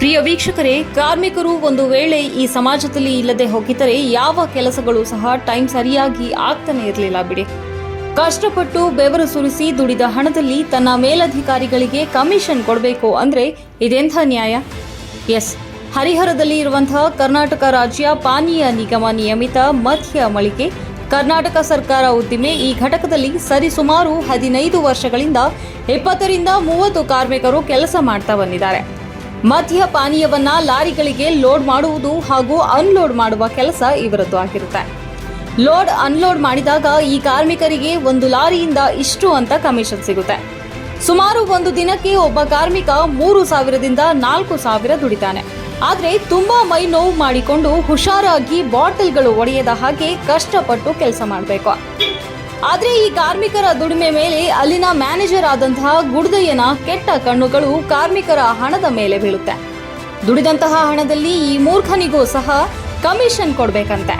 ಪ್ರಿಯ ವೀಕ್ಷಕರೇ, ಕಾರ್ಮಿಕರು ಒಂದು ವೇಳೆ ಈ ಸಮಾಜದಲ್ಲಿ ಇಲ್ಲದೆ ಹೋಗಿದ್ದರೆ ಯಾವ ಕೆಲಸಗಳು ಸಹ ಟೈಮ್ ಸರಿಯಾಗಿ ಆಗ್ತಾನೆ ಇರಲಿಲ್ಲ ಬಿಡಿ. ಕಷ್ಟಪಟ್ಟು ಬೆವರು ಸುರಿಸಿ ದುಡಿದ ಹಣದಲ್ಲಿ ತನ್ನ ಮೇಲಧಿಕಾರಿಗಳಿಗೆ ಕಮಿಷನ್ ಕೊಡಬೇಕು ಅಂದ್ರೆ ಇದೆಂಥ ನ್ಯಾಯ? ಎಸ್, ಹರಿಹರದಲ್ಲಿ ಇರುವಂತಹ ಕರ್ನಾಟಕ ರಾಜ್ಯ ಪಾನೀಯ ನಿಗಮ ನಿಯಮಿತ ಮಧ್ಯ ಮಳಿಗೆ. ಕರ್ನಾಟಕ ಸರ್ಕಾರ ಉದ್ದಿಮೆ ಈ ಘಟಕದಲ್ಲಿ ಸರಿಸುಮಾರು ಹದಿನೈದು ವರ್ಷಗಳಿಂದ ಇಪ್ಪತ್ತರಿಂದ ಮೂವತ್ತು ಕಾರ್ಮಿಕರು ಕೆಲಸ ಮಾಡ್ತಾ ಬಂದಿದ್ದಾರೆ. ಮದ್ಯ ಪಾನೀಯವನ್ನ ಲಾರಿಗಳಿಗೆ ಲೋಡ್ ಮಾಡುವುದು ಹಾಗೂ ಅನ್ಲೋಡ್ ಮಾಡುವ ಕೆಲಸ ಇವರದ್ದು ಆಗಿರುತ್ತೆ. ಲೋಡ್ ಅನ್ಲೋಡ್ ಮಾಡಿದಾಗ ಈ ಕಾರ್ಮಿಕರಿಗೆ ಒಂದು ಲಾರಿಯಿಂದ ಇಷ್ಟು ಅಂತ ಕಮಿಷನ್ ಸಿಗುತ್ತೆ. ಸುಮಾರು ಒಂದು ದಿನಕ್ಕೆ ಒಬ್ಬ ಕಾರ್ಮಿಕ ಮೂರು ಸಾವಿರದಿಂದ ನಾಲ್ಕು ಸಾವಿರ ದುಡಿತಾನೆ. ಆದ್ರೆ ತುಂಬಾ ಮೈ ನೋವು ಮಾಡಿಕೊಂಡು ಹುಷಾರಾಗಿ ಬಾಟಲ್ಗಳು ಒಡೆಯದ ಹಾಗೆ ಕಷ್ಟಪಟ್ಟು ಕೆಲಸ ಮಾಡಬೇಕು. ಆದ್ರೆ ಈ ಕಾರ್ಮಿಕರ ದುಡಿಮೆ ಮೇಲೆ ಅಲ್ಲಿನ ಮ್ಯಾನೇಜರ್ ಆದಂತಹ ಗುಡ್ದಯ್ಯನ ಕೆಟ್ಟ ಕಣ್ಣುಗಳು ಕಾರ್ಮಿಕರ ಹಣದ ಮೇಲೆ ಬೀಳುತ್ತೆ. ದುಡಿದಂತಹ ಹಣದಲ್ಲಿ ಈ ಮೂರ್ಖನಿಗೂ ಸಹ ಕಮಿಷನ್ ಕೊಡ್ಬೇಕಂತೆ.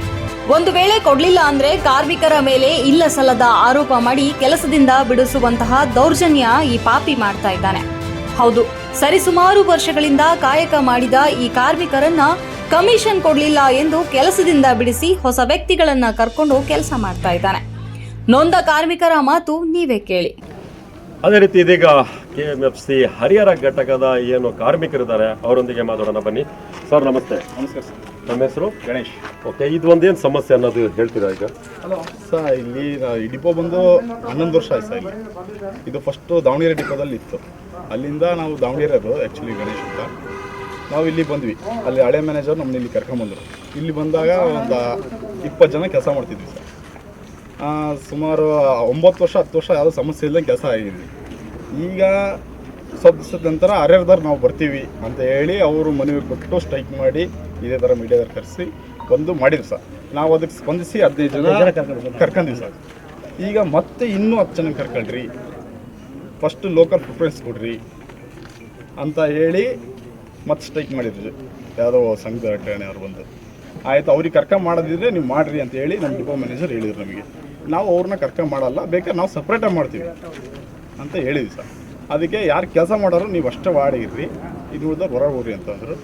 ಒಂದು ವೇಳೆ ಕೊಡ್ಲಿಲ್ಲ ಅಂದ್ರೆ ಕಾರ್ಮಿಕರ ಮೇಲೆ ಇಲ್ಲ ಸಲ್ಲದ ಆರೋಪ ಮಾಡಿ ಕೆಲಸದಿಂದ ಬಿಡಿಸುವಂತಹ ದೌರ್ಜನ್ಯ ಈ ಪಾಪಿ ಮಾಡ್ತಾ ಇದ್ದಾನೆ. ಹೌದು, ಸರಿಸುಮಾರು ವರ್ಷಗಳಿಂದ ಕಾಯಕ ಮಾಡಿದ ಈ ಕಾರ್ಮಿಕರನ್ನ ಕಮಿಷನ್ ಕೊಡ್ಲಿಲ್ಲ ಎಂದು ಕೆಲಸದಿಂದ ಬಿಡಿಸಿ ಹೊಸ ವ್ಯಕ್ತಿಗಳನ್ನ ಕರ್ಕೊಂಡು ಕೆಲಸ ಮಾಡ್ತಾ ಇದ್ದಾನೆ. ನೊಂದ ಕಾರ್ಮಿಕರ ಮಾತು ನೀವೇ ಕೇಳಿ. ಅದೇ ರೀತಿ ಇದೀಗ K M F C Harihara ಘಟಕದ ಏನು ಕಾರ್ಮಿಕರಿದ್ದಾರೆ ಅವರೊಂದಿಗೆ ಮಾತಾಡೋಣ ಬನ್ನಿ. ಸರ್ ನಮಸ್ತೆ. ನಮಸ್ಕಾರ ಸರ್. ನಮ್ಮ ಹೆಸರು? ಗಣೇಶ್. ಓಕೆ ಇದು ಒಂದೇನು ಸಮಸ್ಯೆ ಅನ್ನೋದು ಹೇಳ್ತೀರಾ ಈಗ? ಸರ್ ಇಲ್ಲಿ ನಾ- ಈ ಡಿಪೋ ಬಂದು ಹನ್ನೊಂದು ವರ್ಷ ಆಯ್ತು ಸರ್ ಇಲ್ಲಿ. ಇದು ಫಸ್ಟು ದಾವಣಗೆರೆ ಡಿಪೋದಲ್ಲಿ ಇತ್ತು. ಅಲ್ಲಿಂದ ನಾವು ದಾವಣಗೆರೆದು ಆ್ಯಕ್ಚುಲಿ ಗಣೇಶ್ ಅಂತ. ನಾವು ಇಲ್ಲಿ ಬಂದ್ವಿ. ಅಲ್ಲಿ ಹಳೆ ಮ್ಯಾನೇಜರ್ ನಮ್ಮನ್ನ ಇಲ್ಲಿ ಕರ್ಕೊಂಬಂದರು ಇಲ್ಲಿ ಬಂದಾಗ ಒಂದು ಇಪ್ಪತ್ತು ಜನ ಕೆಲಸ ಮಾಡ್ತಿದ್ವಿ ಸರ್. ಸುಮಾರು ಒಂಬತ್ತು ವರ್ಷ ಹತ್ತು ವರ್ಷ ಯಾವುದೋ ಸಮಸ್ಯೆ ಇಲ್ಲದೆ ಕೆಲಸ ಆಗಿದೆ ಈಗ ಸ್ವಲ್ಪ ದಿವಸದ ನಂತರ ಅರ್ಯರ್ದಾರ್ ನಾವು ಬರ್ತೀವಿ ಅಂತ ಹೇಳಿ ಅವರು ಮನವಿ ಕೊಟ್ಟು ಸ್ಟ್ರೈಕ್ ಮಾಡಿ ಇದೇ ಥರ ಮೀಡಿಯಾದವ್ರು ಕರೆಸಿ ಬಂದು ಮಾಡಿದ್ರು ಸರ್. ನಾವು ಅದಕ್ಕೆ ಸ್ಪಂದಿಸಿ ಹದಿನೈದು ಜನ ಕರ್ಕೊಂಡಿವಿ ಸರ್. ಈಗ ಮತ್ತೆ ಇನ್ನೂ ಹತ್ತು ಜನ ಕರ್ಕೊಳ್ರಿ ಫಸ್ಟ್ ಲೋಕಲ್ ಪ್ರಿಫರೆನ್ಸ್ ಕೊಡ್ರಿ ಅಂತ ಹೇಳಿ ಮತ್ತೆ ಸ್ಟ್ರೈಕ್ ಮಾಡಿದ್ರು. ಯಾವುದೋ ಸಂಘದ ಠಾಣೆ ಅವ್ರು ಬಂದು. ಆಯಿತು ಅವ್ರಿಗೆ ಕರ್ಕೊಂಡು ಮಾಡೋದಿದ್ರೆ ನೀವು ಮಾಡಿರಿ ಅಂತ ಹೇಳಿ ನಮ್ಮ ಡಿಪೋ ಮ್ಯಾನೇಜರ್ ಹೇಳಿದ್ರು ನಮಗೆ. ನಾವು ಅವ್ರನ್ನ ಕರ್ಕೊಂಡು ಮಾಡಲ್ಲ ಬೇಕಾದ್ರೆ ನಾವು ಸಪ್ರೇಟಾಗಿ ಮಾಡ್ತೀವಿ ಅಂತ ಹೇಳಿದ್ವಿ ಸರ್. ಅದಕ್ಕೆ ಯಾರು ಕೆಲಸ ಮಾಡೋರು ನೀವು ಅಷ್ಟೇ ಮಾಡಿರ್ರಿ ಇದು ಉಳಿದವ್ರು ಹೊರ ಹೋಗ್ರಿ ಅಂತಂದರು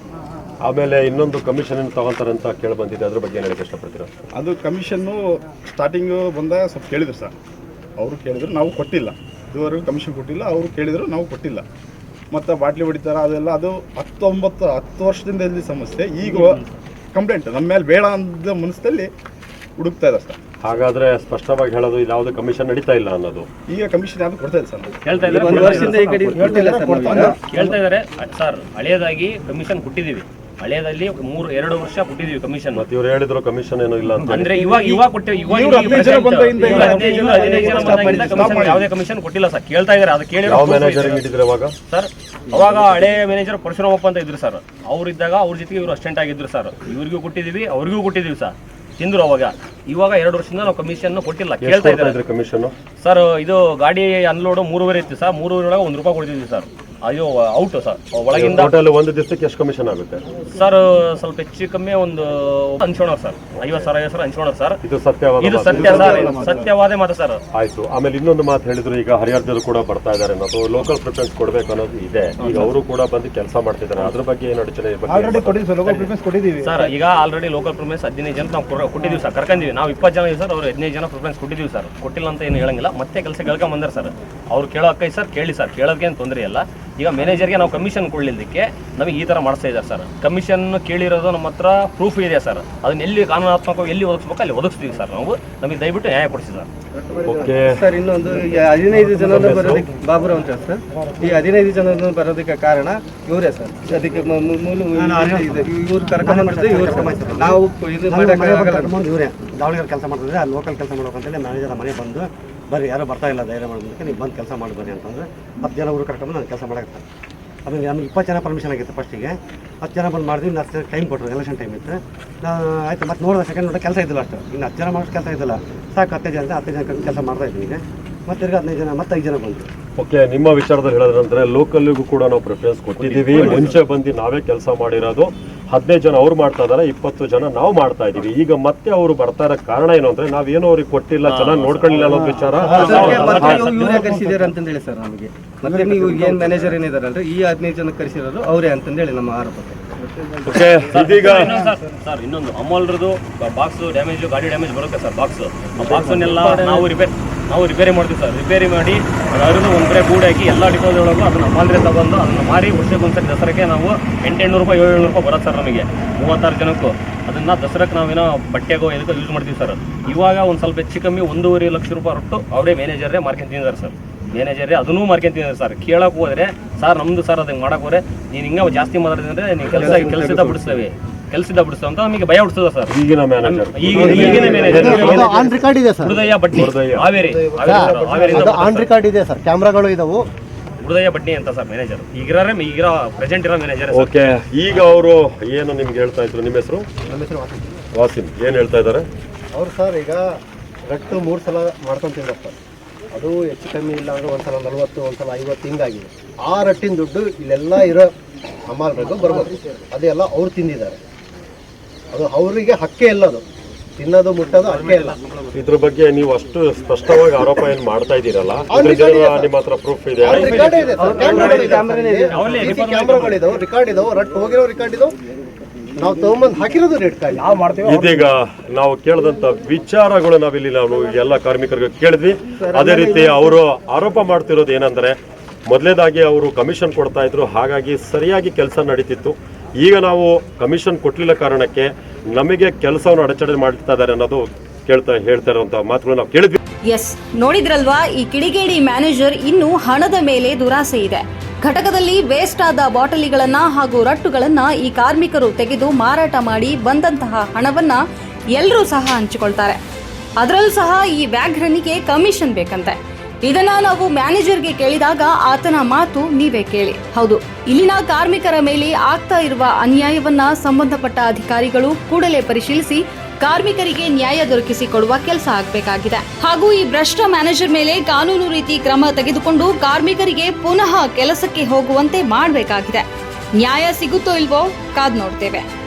ಆಮೇಲೆ ಇನ್ನೊಂದು ಕಮಿಷನ್ ತಗೊಂತಾರೆ ಅಂತ ಕೇಳಿ ಬಂದಿದೆ ಅದ್ರ ಬಗ್ಗೆ ಹೇಳಕ್ಕೆ ಇಷ್ಟಪಡ್ತೀರಾ? ಅದು ಕಮಿಷನ್ನು ಸ್ಟಾರ್ಟಿಂಗು ಬಂದಾಗ ಸ್ವಲ್ಪ ಕೇಳಿದ್ರು ಸರ್. ಅವರು ಕೇಳಿದ್ರು ನಾವು ಕೊಟ್ಟಿಲ್ಲ. ಇದುವರೆಗೂ ಕಮಿಷನ್ ಕೊಟ್ಟಿಲ್ಲ ಅವರು ಕೇಳಿದ್ರು ನಾವು ಕೊಟ್ಟಿಲ್ಲ. ಮತ್ತು ಬಾಟ್ಲಿ ಹೊಡಿತಾರೆ ಅದೆಲ್ಲ ಅದು ಹತ್ತೊಂಬತ್ತು ಹತ್ತು ವರ್ಷದಿಂದ ಇಲ್ಲಿ ಸಮಸ್ಯೆ. ಈಗ ಕಂಪ್ಲೇಂಟ್ ನಮ್ಮ ಮೇಲೆ ಬೇಡ ಅಂದ ಮನಸ್ಸಲ್ಲಿ ಹುಡುಕ್ತಾ ಇದ್ದಾರೆ ಸರ್. ಹಾಗಾದ್ರೆ ಸ್ಪಷ್ಟವಾಗಿ ಹೇಳೋದು ಇದು ಯಾವುದೇ ಕಮಿಷನ್ ನಡೀತಾ ಇಲ್ಲ ಅನ್ನೋದು. ಈಗ ಕಮಿಷನ್ ಯಾವ್ದು ಕೊಡ್ತಾ ಇಲ್ಲ ಸರ್. ಹೇಳ್ತಾ ಇದ್ದಾರೆ. ಒಂದು ವರ್ಷದಿಂದ ಈ ಕಡೆ ಕೊಡ್ತಿಲ್ಲ ಸರ್ ಹೇಳ್ತಾ ಇದ್ದಾರೆ. ಸರ್ ಹಳೆಯದಾಗಿ ಕಮಿಷನ್ ಕೊಟ್ಟಿದೀವಿ ಹಳೆಯದಲ್ಲಿ ಮೂರು ಎರಡು ವರ್ಷ ಕೊಟ್ಟಿದೀವಿ ಕಮಿಷನ್ ಮತ್ತೆ ಇವ್ರು ಹೇಳಿದ್ರು ಕಮಿಷನ್ ಏನೋ ಇಲ್ಲ ಅಂತ ಅಂದ್ರೆ ಇವಾಗ ಇವಾಗ ಕೊಟ್ಟೆ ಇವಾಗ ಯಾವುದೇ ಕಮಿಷನ್ ಕೊಟ್ಟಿಲ್ಲ ಸರ್. ಕೇಳ್ತಾ ಇದಾರೆ ಅದು ಕೇಳಿ ಯಾವ ಮ್ಯಾನೇಜರ್ ಇಟ್ಟಿದ್ರೆ ಇವಾಗ ಸರ್. ಅವಾಗ? ಹಳೆ ಮ್ಯಾನೇಜರ್ ಪರಶುರಾಮಪ್ಪ ಅಂತ ಇದ್ರು ಸರ್. ಅವ್ರು ಇದ್ದಾಗ ಅವ್ರ ಜೊತೆಗೆ ಇವರು ಅಸ್ಟೆಂಟ್ ಆಗಿದ್ರು ಸರ್. ಇವ್ರಿಗೂ ಕೊಟ್ಟಿದೀವಿ ಅವ್ರಿಗೂ ಕೊಟ್ಟಿದೀವಿ ಸರ್. ತಿಂದ್ರು ಅವಾಗ. ಇವಾಗ ಎರಡು ವರ್ಷದಿಂದ ನಾವು ಕಮಿಷನ್ ಕೊಟ್ಟಿಲ್ಲ. ಕೇಳ್ತಾ ಇದ್ದಾರೆ. ಕಮಿಷನ್ ಸರ್ ಇದು ಗಾಡಿ ಅನ್ಲೋಡ್ ಮೂರುವರೆ ಇತ್ತು ಸರ್ ಮೂರುವರೆ ಒಳಗೆ ಒಂದು ರೂಪಾಯಿ ಕೊಡ್ತಿದ್ವಿ ಸರ್ ಅದು ಔಟ್ ಸರ್ ಒಳಗಿಂದ ಟೋಟಲ್ ಒಂದು ದಿವಸಕ್ಕೆ ಎಷ್ಟು ಕಮಿಷನ್ ಆಗುತ್ತೆ? ಸರ್ ಸ್ವಲ್ಪ ಹೆಚ್ಚು ಕಮ್ಮಿ ಒಂದು ಹಂಚೋಣ ಸರ್ ಐವತ್ತು ಸಾವಿರ ಐವತ್ತು ಸಾವಿರ ಹಂಚೋಣ ಸರ್ ಇದು ಸತ್ಯವಾದ ಇದು ಮಾತು. ಸತ್ಯ ಸರ್ ಸತ್ಯವಾದ ಮಾತು. ಸರ್ ಆಯ್ತು. ಆಮೇಲೆ ಇನ್ನೊಂದು ಮಾತು ಹೇಳಿದ್ರು ಈಗ ಹರಿಹರದಲ್ಲಿ ಕೂಡ ಬರ್ತಾ ಇದ್ದಾರೆ ಅನ್ನೋದು. ಲೋಕಲ್ ಪ್ರಿಫರೆನ್ಸ್ ಕೊಡ್ಬೇಕು ಅನ್ನೋದು ಇದೆ. ಈಗ ಅವರು ಕೂಡ ಬಂದು ಕೆಲಸ ಮಾಡ್ತಿದ್ದಾರೆ. ಅದ್ರ ಬಗ್ಗೆ ಏನು ಅಡಚಣೆ ಬಗ್ಗೆ ಸರ್ ಈಗ ಆಲ್ರೆಡಿ ಲೋಕಲ್ ಪ್ರಿಫರೆನ್ಸ್ ಹದಿನೈದು ಜನ ನಾವು ಕೊಡ- ಕೊಟ್ಟಿದ್ದೀವಿ ಸರ್ ಕರ್ಕೊಂಡಿವಿ. ನಾವು ಇಪ್ಪತ್ತು ಜನ ಇದ್ದೀವಿ ಸರ್ ಅವ್ರು ಹದಿನೈದು ಜನ ಪ್ರಿಫರೆನ್ಸ್ ಕೊಟ್ಟಿದ್ದೀವಿ ಸರ್ ಕೊಟ್ಟಿಲ್ಲ ಅಂತ ಏನು ಹೇಳಂಗಿಲ್ಲ. ಮತ್ತೆ ಕೆಲಸ ಕೇಳ್ಕೊಂಡ್ ಬಂದಾರೆ ಸರ್ ಅವ್ರು ಕೇಳೋ ಅಕ್ಕೈ ಸರ್ ಕೇಳಿ ಸರ್ ಕೇಳೋದಕ್ಕೆ ಏನು ತೊಂದರೆ ಇಲ್ಲ ಈಗ ಮ್ಯಾನೇಜರ್ಗೆ ನಾವು ಕಮಿಷನ್ ಕೊಡಲಿದ್ದಕ್ಕೆ ನಮಗೆ ಈ ಥರ ಮಾಡಿಸ್ತಾ ಇದ್ದಾರೆ ಸರ್ ಕಮಿಷನ್ ಕೇಳಿರೋದು ನಮ್ಮ ಹತ್ರ ಪ್ರೂಫ್ ಇದೆ ಸರ್ ಅದನ್ನ ಎಲ್ಲಿ ಕಾನೂನಾತ್ಮಕ ಎಲ್ಲಿ ಒದಗಿಸ್ಬೇಕು ಅಲ್ಲಿ ಒದಗಿಸ್ತೀವಿ ಸರ್ ನಾವು ನಮಗೆ ದಯವಿಟ್ಟು ನ್ಯಾಯ ಕೊಡಿಸಿ ಸರ್ ಓಕೆ ಸರ್ ಇನ್ನೊಂದು ಹದಿನೈದು ಜನ ಬರೋದಕ್ಕೆ ಬಾಬುರಾವ್ ಅಂತ ಸರ್ ಈ ಹದಿನೈದು ಜನ ಬರೋದಕ್ಕೆ ಕಾರಣ ಇವರೇ ಸರ್ ಅದಕ್ಕೆ ಮೂಲ ಇವ್ರು ಇವ್ರ ಇವ್ರು ನಾವು ಇದು ಮಾಡೋಕ್ಕಾಗಲ್ಲ. ದಾವಣಗೆರೆ ಕೆಲಸ ಮಾಡ್ತಿದ್ರೆ ಆ ಲೋಕಲ್ ಕೆಲಸ ಮಾಡ್ಬೇಕಂತೇಳಿ ಮ್ಯಾನೇಜರ್ ಮನೆ ಬಂದು ಬರ್ರಿ ಯಾರೂ ಬರ್ತಾ ಇಲ್ಲ ಧೈರ್ಯ ಮಾಡೋದಕ್ಕೆ ನೀವು ಬಂದು ಕೆಲಸ ಮಾಡಿ ಬನ್ನಿ ಅಂತಂದ್ರೆ ಹತ್ತು ಜನ ಊರು ಕರ್ಕೊಂಡು ನಾನು ಕೆಲಸ ಮಾಡಕ್ಕೆ ಆಮೇಲೆ ನಮ್ಗೆ ಇಪ್ಪತ್ತು ಜನ ಪರ್ಮಿಷನ್ ಆಗಿತ್ತು ಫಸ್ಟಿಗೆ ಹತ್ತು ಜನ ಬಂದು ಮಾಡಿದ್ವಿ ಇನ್ನು ಹತ್ತು ಟೈಮ್ ಕೊಟ್ಟರು ಎಲೆಕ್ಷನ್ ಟೈಮ್ ಇತ್ತು. ನಾನು ಆಯ್ತು ಮತ್ತೆ ನೋಡಿದ ಸೆಕೆಂಡ್ ನೋಡಿದ ಕೆಲಸ ಇದ್ದಿಲ್ಲ ಅಷ್ಟು. ಇನ್ನು ಹತ್ತು ಜನ ಮಾಡೋಷ್ಟು ಕೆಲಸ ಇದ್ದಿಲ್ಲ. ಸಾಕು ಹತ್ತೈದು ಜನ ಹತ್ತು ಜನ ಕೆಲಸ ಮಾಡ್ತಾ ಇದ್ದೀನಿ ಈಗ. ಮತ್ತೆ ತಿರ್ಗಿ ಹದಿನೈದು ಜನ ಮತ್ತೆ ಐದು ಜನ ಬಂದರು. ಓಕೆ ನಿಮ್ಮ ವಿಚಾರದಲ್ಲಿ ಹೇಳೋದಂದ್ರೆ ಲೋಕಲ್ಗೂ ಕೂಡ ನಾವು ಪ್ರಿಫರೆನ್ಸ್ ಕೊಟ್ಟಿದ್ದೀವಿ. ಮುಂಚೆ ಬಂದು ನಾವೇ ಕೆಲಸ ಮಾಡಿರೋದು. ಹದಿನೈದು ಜನ ಅವ್ರು ಮಾಡ್ತಾ ಇದಾರೆ ಇಪ್ಪತ್ತು ಜನ ನಾವು ಮಾಡ್ತಾ ಇದೀವಿ ಈಗ ಮತ್ತೆ ಅವರು ಬರ್ತಾ ಇರೋ ಕಾರಣ ಏನು ಅಂದ್ರೆ ನಾವೇನೋ ಅವ್ರಿಗೆ ಕೊಟ್ಟಿಲ್ಲ ಚೆನ್ನಾಗಿ ನೋಡ್ಕೊಳ್ಳಿಲ್ಲ ಅನ್ನೋ ವಿಚಾರ. ಅಂತಂದೇಳಿ ಸರ್ ನಮಗೆ. ಮತ್ತೆ ನೀವು ಏನ್ ಮ್ಯಾನೇಜರ್ ಏನಿದಾರಲ್ರಿ? ಈ ಹದಿನೈದು ಜನ ಕರೆಸಿರೋದು ಅವರೇ ಅಂತಂದೇಳಿ ನಮ್ಮ ಆರೋಪ ಓಕೆ ಇದೀಗ ಸರ್ ಸರ್ ಇನ್ನೊಂದು. ಅಮೋಲ್ರದು ಬಾಕ್ಸ್ ಡ್ಯಾಮೇಜ್ ಗಾಡಿ ಡ್ಯಾಮೇಜ್ ಬರುತ್ತೆ ಸರ್ ಬಾಕ್ಸ್ ಆ ಬಾಕ್ಸನ್ನೆಲ್ಲ ನಾವು ರಿಪೇರ್ ನಾವು ರಿಪೇರಿ ಮಾಡ್ತೀವಿ ಸರ್. ರಿಪೇರಿ ಮಾಡಿ ಅದರಿಂದ ಒಂದು ಕಡೆ ಗೂಡು ಹಾಕಿ ಎಲ್ಲ ಡಿಪೋದೊಳಗೂ ಅದನ್ನು ಮಾಲ್ರೆ ತಗೊಂಡು ಅದನ್ನ ಮಾರಿ ವರ್ಷಕ್ಕೊಂದ್ಸರಿ ದಸರಾಕ್ಕೆ ನಾವು ಎಂಟೆಂಟು ರೂಪಾಯಿ, ಏಳ್ನೂರು ರೂಪಾಯಿ ಬರುತ್ತೆ ಸರ್ ನಮಗೆ. ಮೂವತ್ತಾರು ಜನಕ್ಕೂ. ಅದನ್ನು ದಸರಾಕ್ಕೆ ನಾವೇನೋ ಬಟ್ಟೆಗೋ ಇದಕ್ಕೋ ಯೂಸ್ ಮಾಡ್ತೀವಿ ಸರ್. ಇವಾಗ ಒಂದು ಸ್ವಲ್ಪ ಹೆಚ್ಚು ಕಮ್ಮಿ ಒಂದೂವರೆ ಲಕ್ಷ ರೂಪಾಯಿ ಹೊರಟು ಅವರೇ ಮ್ಯಾನೇಜರೇ ಮಾರ್ಕೊಂತಿದ್ದಾರೆ ಸರ್. ಮ್ಯಾನೇಜರೇ ಅದನ್ನೂ ಮಾರ್ಕೊಂತಿದ್ದಾರೆ ಸರ್. ಕೇಳೋಕೆ ಹೋದರೆ, ಸರ್ ನಮ್ಮದು ಸರ್ ಅದಕ್ಕೆ ಮಾಡೋಕೆ ಹೋದರೆ, ನೀನು ಹಿಂಗೆ ಜಾಸ್ತಿ ಮಾತಾಡಿದ್ರೆ ನೀವು ಕೆಲಸ ಕೆಲಸದ ಬಿಡಿಸ್ತೇವೆ ಕೆಲಸದ ಬಿಡಿಸ್ತಾ ಅಂತ ನಮಗೆ ಭಯ ಹುಡ್ಸದ ಸರ್. ಈಗಿನ ಮ್ಯಾನೇಜರ್ ಈಗ ಈಗಿನ ಮ್ಯಾನೇಜರ್ ಆನ್ ರೆಕಾರ್ಡ್ ಇದೆ ಸರ್. ಹೃದಯ ಬಟ್ಟಿ ಹೃದಯ. ಹಾವೇರಿ. ಆನ್ ರೆಕಾರ್ಡ್ ಇದೆ ಸರ್. ಕ್ಯಾಮ್ರಾಗಳು ಇದಾವು. ಹೃದಯ ಬಟ್ಟಿ ಅಂತ ಸರ್ ಮ್ಯಾನೇಜರ್ ಈಗಿರೋ ಈಗಿರೋ ಪ್ರೆಸೆಂಟ್ ಇರೋ ಮ್ಯಾನೇಜರ್ ಓಕೆ. ಈಗ ಅವರು ಏನು ನಿಮ್ಗೆ ಹೇಳ್ತಾ ಇದ್ರು? ನಿಮ್ಮ ಹೆಸರು? ನಮ್ಮ ಹೆಸರು ವಾಸಿ. ವಾಸಿಂ. ಏನು ಹೇಳ್ತಾ ಇದ್ದಾರೆ? ಅವ್ರು ಸರ್ ಈಗ ರಟ್ಟು ಮೂರು ಸಲ ಮಾಡ್ಕೊಂತಿದ್ದಾರೆ ಸರ್. ಅದು ಹೆಚ್ಚು ಕಮ್ಮಿ ಇಲ್ಲ ಅಂದ್ರೆ ಒಂದ್ಸಲ ನಲ್ವತ್ತು ಒಂದ್ಸಲ ಐವತ್ತು ಹಿಂಗಾಗಿದೆ. ಆ ರಟ್ಟಿನ ದುಡ್ಡು ಇಲ್ಲೆಲ್ಲ ಇರೋ ಅಮ್ಮ ಬರ್ಬೋದು. ಅದೆಲ್ಲ ಅವ್ರು ತಿಂದಿದ್ದಾರೆ. ಅದು ಅವರಿಗೆ ಹಕ್ಕೇ ಇಲ್ಲ ಅದು. ತಿನ್ನೋದು ಮುಟ್ಟೋದು ಹಕ್ಕೇ ಇಲ್ಲ. ಇದ್ರ ಬಗ್ಗೆ ನೀವು ಅಷ್ಟು ಸ್ಪಷ್ಟವಾಗಿ ಆರೋಪ ಏನ್ ಮಾಡ್ತಾ ಇದ್ದೀರಲ್ಲ? ನಿಮ್ಮ ಹತ್ರ ಪ್ರೂಫ್ ಇದೆ. ರೆಕಾರ್ಡ್ ಇದೆ ಕ್ಯಾಮ್ರಾಗಳಿದಾವೆ ರೆಕಾರ್ಡ್ ಇದಾವೆ. ರಟ್ಟು ಹೋಗಿರೋ ರೆಕಾರ್ಡ್ ಇದಾವೆ. ನಾವು ತಗೊಂಬಂದು ಹಾಕಿರೋದು ರೆಡ್ ಕಾರ್ಡ್ ಇದೀಗ ನಾವು ಕೇಳಿದಂತ ವಿಚಾರಗಳು ನಾವಿಲ್ಲಿ ನಾವು ಎಲ್ಲ ಕಾರ್ಮಿಕರಿಗೆ ಕೇಳಿದ್ವಿ. ಅದೇ ರೀತಿ ಅವರು ಆರೋಪ ಮಾಡ್ತಿರೋದು ಏನಂದ್ರೆ ಮೊದಲೇದಾಗಿ ಅವರು ಕಮಿಷನ್ ಕೊಡ್ತಾ ಇದ್ರು. ಹಾಗಾಗಿ ಸರಿಯಾಗಿ ಕೆಲಸ ನಡೀತಿತ್ತು. ಈಗ ನಾವು ಕಮಿಷನ್ ಕೊಟ್ಟಲಿಲ್ಲ ಕಾರಣಕ್ಕೆ ನಮಗೆ ಕೆಲಸವನ್ನು ಅಡಚಣೆ ಮಾಡ್ತಾ ಇದ್ದಾರೆ ಅನ್ನೋದು ಕೇಳ್ತಾ ಹೇಳ್ತಾ ಇರುವಂತಹ ಮಾತುಗಳು ನಾವು ಕೇಳಿದ್ವಿ. ಎಸ್, ನೋಡಿದ್ರಲ್ವಾ, ಈ ಕಿಡಿಗೇಡಿ ಮ್ಯಾನೇಜರ್ ಇನ್ನು ಹಣದ ಮೇಲೆ ದುರಾಸೆ ಇದೆ. ಘಟಕದಲ್ಲಿ ವೇಸ್ಟ್ ಆದ ಬಾಟಲಿಗಳನ್ನ ಹಾಗೂ ರಟ್ಟುಗಳನ್ನ ಈ ಕಾರ್ಮಿಕರು ತೆಗೆದು ಮಾರಾಟ ಮಾಡಿ ಬಂದಂತಹ ಹಣವನ್ನ ಎಲ್ಲರೂ ಸಹ ಹಂಚಿಕೊಳ್ತಾರೆ. ಅದರಲ್ಲೂ ಸಹ ಈ ವ್ಯಾಘ್ರನಿಗೆ ಕಮಿಷನ್ ಬೇಕಂತೆ. ಇದನ್ನ ನಾವು ಮ್ಯಾನೇಜರ್ಗೆ ಕೇಳಿದಾಗ ಆತನ ಮಾತು ನೀವೇ ಕೇಳಿ. ಹೌದು, ಇಲ್ಲಿನ ಕಾರ್ಮಿಕರ ಮೇಲೆ ಆಗ್ತಾ ಇರುವ ಅನ್ಯಾಯವನ್ನ ಸಂಬಂಧಪಟ್ಟ ಅಧಿಕಾರಿಗಳು ಕೂಡಲೇ ಪರಿಶೀಲಿಸಿ ಕಾರ್ಮಿಕರಿಗೆ ನ್ಯಾಯ ದೊರಕಿಸಿಕೊಡುವ ಕೆಲಸ ಆಗಬೇಕಾಗಿದೆ. ಹಾಗೂ ಈ ಭ್ರಷ್ಟ ಮ್ಯಾನೇಜರ್ ಮೇಲೆ ಕಾನೂನು ರೀತಿ ಕ್ರಮ ತೆಗೆದುಕೊಂಡು ಕಾರ್ಮಿಕರಿಗೆ ಪುನಃ ಕೆಲಸಕ್ಕೆ ಹೋಗುವಂತೆ ಮಾಡಬೇಕಾಗಿದೆ. ನ್ಯಾಯ ಸಿಗುತ್ತೋ ಇಲ್ವೋ ಕಾದ್ ನೋಡ್ತೇವೆ.